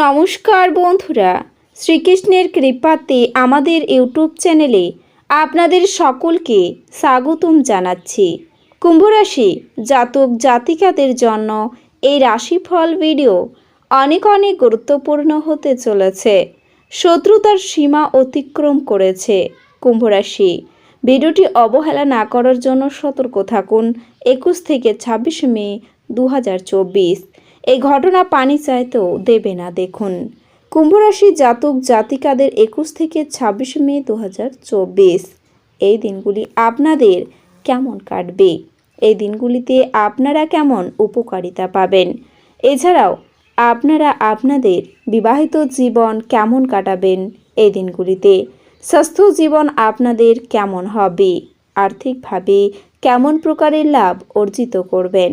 নমস্কার বন্ধুরা, শ্রীকৃষ্ণের কৃপাতে আমাদের ইউটিউব চ্যানেলে আপনাদের সকলকে স্বাগতম জানাচ্ছি। কুম্ভরাশি জাতক জাতিকাদের জন্য এই রাশিফল ভিডিও অনেক অনেক গুরুত্বপূর্ণ হতে চলেছে, শত্রুতার সীমা অতিক্রম করেছে কুম্ভরাশি। ভিডিওটি অবহেলা না করার জন্য সতর্ক থাকুন, একুশ থেকে ছাব্বিশে মে দু হাজার চব্বিশ। এই ঘটনা পানি চাইতেও দেবে না, দেখুন। কুম্ভরাশি জাতক জাতিকাদের একুশ থেকে ছাব্বিশে মে দু হাজার চব্বিশ। এই দিনগুলি আপনাদের কেমন কাটবে? এই দিনগুলিতে আপনারা কেমন উপকারিতা পাবেন? এছাড়াও, আপনারা আপনাদের বিবাহিত জীবন কেমন কাটাবেন এই দিনগুলিতে? স্বাস্থ্য জীবন আপনাদের কেমন হবে? আর্থিকভাবে কেমন প্রকারের লাভ অর্জিত করবেন?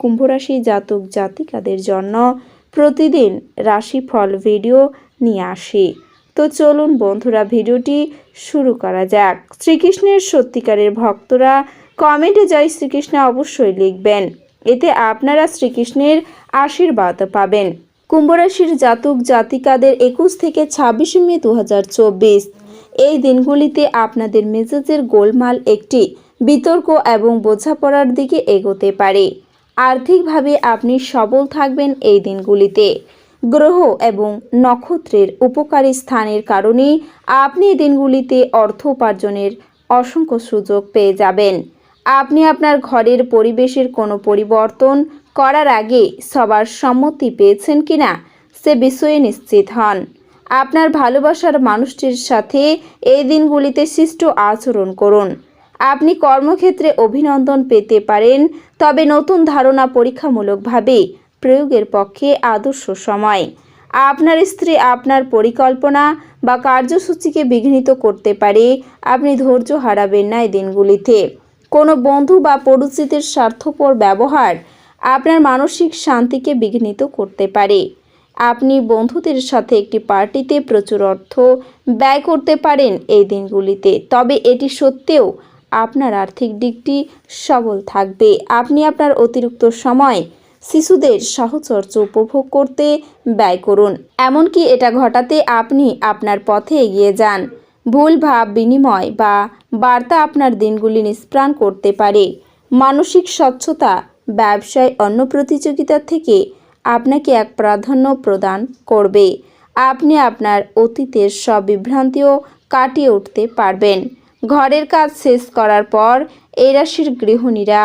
কুম্ভরাশি জাতক জাতিকাদের জন্য প্রতিদিন রাশিফল ভিডিও নিয়ে আসি। তো চলুন বন্ধুরা, ভিডিওটি শুরু করা যাক। শ্রীকৃষ্ণের সত্যিকারের ভক্তরা কমেন্টে জয় শ্রীকৃষ্ণ অবশ্যই লিখবেন। এতে আপনারা শ্রীকৃষ্ণের আশীর্বাদ পাবেন। কুম্ভরাশির জাতক জাতিকাদের একুশ থেকে ছাব্বিশে মে দু হাজার চব্বিশ। এই দিনগুলিতে আপনাদের মেজাজের গোলমাল একটি। বিতর্ক এবং বোঝাপড়ার দিকে এগোতে পারে। আর্থিকভাবে আপনি সবল থাকবেন এই দিনগুলিতে। গ্রহ এবং নক্ষত্রের উপকারী স্থানের কারণে আপনি এই দিনগুলিতে অর্থ উপার্জনের অসংখ্য সুযোগ পেয়ে যাবেন। আপনি আপনার ঘরের পরিবেশের কোনো পরিবর্তন করার আগে সবার সম্মতি পেয়েছেন কিনা সে বিষয়ে নিশ্চিত হন। আপনার ভালোবাসার মানুষটির সাথে এই দিনগুলিতে শিষ্ট আচরণ করুন। আপনি কর্মক্ষেত্রে অভিনন্দন পেতে পারেন, তবে নতুন ধারণা পরীক্ষামূলকভাবে প্রয়োগের পক্ষে আদর্শ সময়। আপনার স্ত্রী আপনার পরিকল্পনা বা কার্যসূচিকে বিঘ্নিত করতে পারে, আপনি ধৈর্য হারাবেন না এই দিনগুলিতে। কোনো বন্ধু বা পরিচিতের স্বার্থপর ব্যবহার আপনার মানসিক শান্তিকে বিঘ্নিত করতে পারে। আপনি বন্ধুদের সাথে একটি পার্টিতে প্রচুর অর্থ ব্যয় করতে পারেন এই দিনগুলিতে, তবে এটি সত্ত্বেও আপনার আর্থিক দিকটি সবল থাকবে। আপনি আপনার অতিরিক্ত সময় শিশুদের সাহচর্য উপভোগ করতে ব্যয় করুন। এমনকি এটা ঘটাতে আপনি আপনার পথে এগিয়ে যান। ভুল ভাব বিনিময় বা বার্তা আপনার দিনগুলি নিষ্প্রাণ করতে পারে। মানসিক স্বচ্ছতা ব্যবসায় অন্য প্রতিযোগিতার থেকে আপনাকে এক প্রাধান্য প্রদান করবে। আপনি আপনার অতীতের সব বিভ্রান্তিও কাটিয়ে উঠতে পারবেন। ঘরের কাজ শেষ করার পর এই রাশির গৃহিণীরা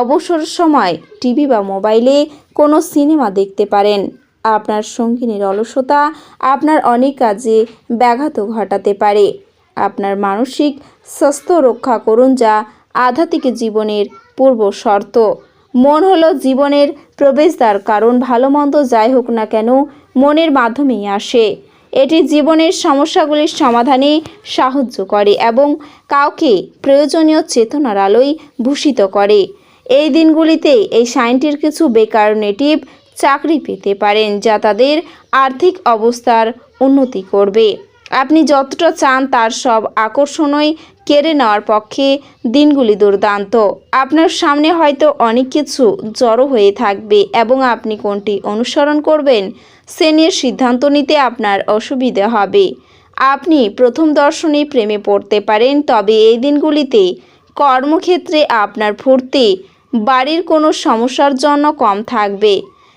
অবসর সময় টিভি বা মোবাইলে কোনো সিনেমা দেখতে পারেন। আপনার সঙ্গিনীর অলসতা আপনার অনেক কাজে ব্যাঘাত ঘটাতে পারে। আপনার মানসিক স্বাস্থ্য রক্ষা করুন যা আধ্যাত্মিক জীবনের পূর্ব শর্ত। মন হলো জীবনের প্রবেশদ্বার, কারণ ভালো মন্দ যাই হোক না কেন মনের মাধ্যমেই আসে। এটি জীবনের সমস্যাগুলির সমাধানে সাহায্য করে এবং কাউকে প্রয়োজনীয় চেতনার আলোয় ভূষিত করে। এই দিনগুলিতে এই সাইনটির কিছু বেকার নেটিভ চাকরি পেতে পারেন, যা তাদের আর্থিক অবস্থার উন্নতি করবে। আপনি যতটা চান তার সব আকর্ষণই কেড়ে নেওয়ার পক্ষে দিনগুলি দুর্দান্ত। আপনার সামনে হয়তো অনেক কিছু জড়ো হয়ে থাকবে এবং আপনি কোনটি অনুসরণ করবেন নিয়ে সিদ্ধান্ত নিতে আপনার অসুবিধে হবে। আপনি প্রথম দর্শনে প্রেমে পড়তে পারেন, তবে এই দিনগুলিতে কর্মক্ষেত্রে আপনার ফুর্তি, বাড়ির কোনো সমস্যার জন্য কম থাকবে।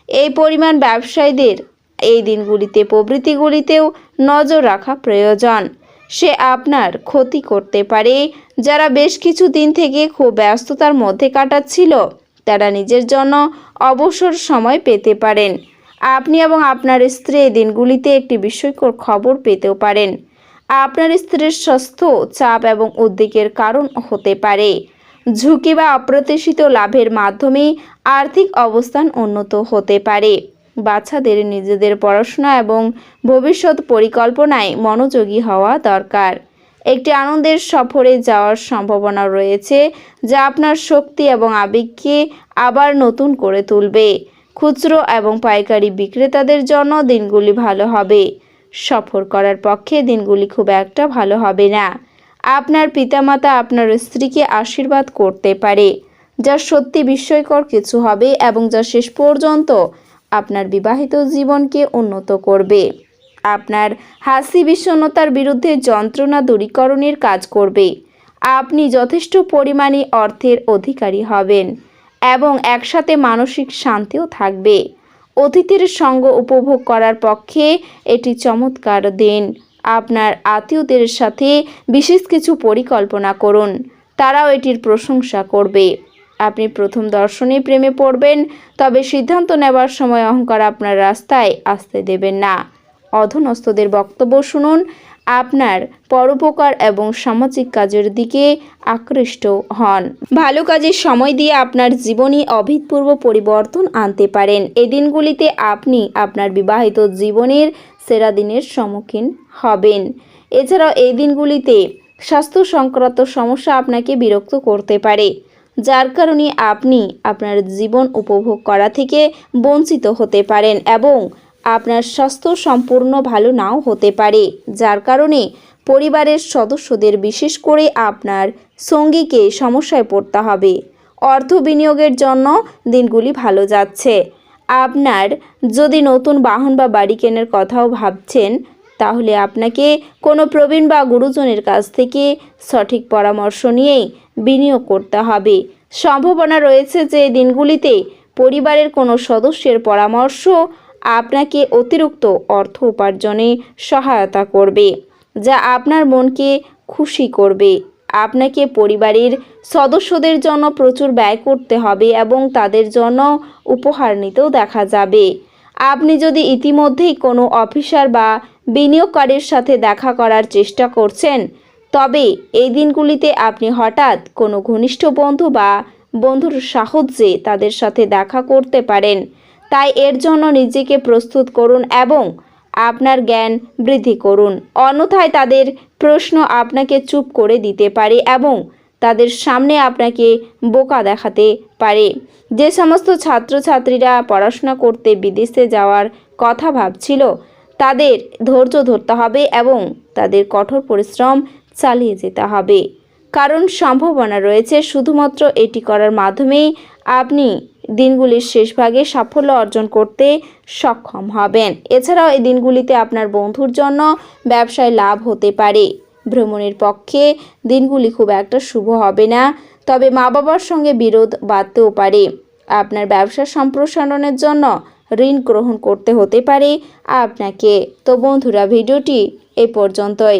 এই পরিমাণ ব্যবসায়ীদের এই দিনগুলিতে প্রবৃত্তিগুলিতেও নজর রাখা প্রয়োজন। সে আপনার ক্ষতি করতে পারে। যারা বেশ কিছু দিন থেকে খুব ব্যস্ততার মধ্যে কাটাচ্ছিল, তারা নিজের জন্য অবসর সময় পেতে পারেন। আপনি এবং আপনার স্ত্রী এই দিনগুলিতে একটি বিস্ময়কর খবর পেতেও পারেন। আপনার স্ত্রীর স্বাস্থ্য চাপ এবং উদ্বেগের কারণ হতে পারে। ঝুঁকি বা অপ্রত্যাশিত লাভের মাধ্যমে আর্থিক অবস্থান উন্নত হতে পারে। বাচ্চাদের নিজেদের পড়াশোনা এবং ভবিষ্যৎ পরিকল্পনায় মনোযোগী হওয়া দরকার। একটি আনন্দের সফরে যাওয়ার সম্ভাবনা রয়েছে, যা আপনার শক্তি এবং আবেগকে আবার নতুন করে তুলবে। খুচরো এবং পাইকারি বিক্রেতাদের জন্য দিনগুলি ভালো হবে। সফর করার পক্ষে দিনগুলি খুব একটা ভালো হবে না। আপনার পিতামাতা আপনার স্ত্রীকে আশীর্বাদ করতে পারে, যা সত্যি বিস্ময়কর কিছু হবে এবং যা শেষ পর্যন্ত আপনার বিবাহিত জীবনকে উন্নত করবে। আপনার হাসি বিষণ্ণতার বিরুদ্ধে যন্ত্রণা দূরীকরণের কাজ করবে। আপনি যথেষ্ট পরিমাণে অর্থের অধিকারী হবেন। এবং একসাথে মানসিক শান্তিও থাকবে। অতিথির সঙ্গ উপভোগ করার পক্ষে এটি চমৎকার দিন। আপনার আত্মীয়দের সাথে বিশেষ কিছু পরিকল্পনা করুন। তারাও এটির প্রশংসা করবে। আপনি প্রথম দর্শনে প্রেমে পড়বেন, তবে সিদ্ধান্ত নেওয়ার সময় অহংকার আপনার রাস্তায় আসতে দেবেন না। অধনস্থদের বক্তব্য শুনুন আপনার পরোপকার এবং সামাজিক কাজের দিকে আকৃষ্ট হন। ভালো কাজের সময় দিয়ে আপনার জীবনে অভূতপূর্ব পরিবর্তন আনতে পারেন। এই দিনগুলিতে আপনি আপনার বিবাহিত জীবনের সেরা দিনের সম্মুখীন হবেন। এছাড়াও এই দিনগুলিতে স্বাস্থ্য সংক্রান্ত সমস্যা আপনাকে বিরক্ত করতে পারে, যার কারণে আপনি আপনার জীবন উপভোগ করা থেকে বঞ্চিত হতে পারেন এবং আপনার স্বাস্থ্য সম্পূর্ণ ভালো নাও হতে পারে, যার কারণে পরিবারের সদস্যদের বিশেষ করে আপনার সঙ্গীকে সমস্যায় পড়তে হবে। অর্থ বিনিয়োগের জন্য দিনগুলি ভালো যাচ্ছে। আপনার যদি নতুন বাহন বা বাড়ি কেনার কথাও ভাবছেন, তাহলে আপনাকে কোনো প্রবীণ বা গুরুজনের কাছ থেকে সঠিক পরামর্শ নিয়েই বিনিয়োগ করতে হবে। সম্ভাবনা রয়েছে যে দিনগুলিতে পরিবারের কোনো সদস্যের পরামর্শ আপনাকে অতিরিক্ত অর্থ উপার্জনে সহায়তা করবে, যা আপনার মনকে খুশি করবে। আপনাকে পরিবারের সদস্যদের জন্য প্রচুর ব্যয় করতে হবে এবং তাদের জন্য উপহার নিতেও দেখা যাবে। আপনি যদি ইতিমধ্যেই কোনো অফিসার বা বিনিয়োগকারীর সাথে দেখা করার চেষ্টা করছেন, তবে এই দিনগুলিতে আপনি হঠাৎ কোনো ঘনিষ্ঠ বন্ধু বা বন্ধুর সাহায্যে তাদের সাথে দেখা করতে পারেন। তাই এর জন্য নিজেকে প্রস্তুত করুন এবং আপনার জ্ঞান বৃদ্ধি করুন। অন্যথায় তাদের প্রশ্ন আপনাকে চুপ করে দিতে পারে এবং তাদের সামনে আপনাকে বোকা দেখাতে পারে। যে সমস্ত ছাত্রছাত্রীরা পড়াশোনা করতে বিদেশে যাওয়ার কথা ভাবছিল, তাদের ধৈর্য ধরতে হবে এবং তাদের কঠোর পরিশ্রম চালিয়ে যেতে হবে। কারণ সম্ভাবনা রয়েছে, শুধুমাত্র এটি করার মাধ্যমেই আপনি দিনগুলির শেষ ভাগে সাফল্য অর্জন করতে সক্ষম হবেন। এছাড়াও এই দিনগুলিতে আপনার বন্ধুর জন্য ব্যবসায় লাভ হতে পারে। ভ্রমণের পক্ষে দিনগুলি খুব একটা শুভ হবে না, তবে মা বাবার সঙ্গে বিরোধ বাড়তেও পারে। আপনার ব্যবসা সম্প্রসারণের জন্য ঋণ গ্রহণ করতে হতে পারে আপনাকে। তো বন্ধুরা, ভিডিওটি এ পর্যন্তই।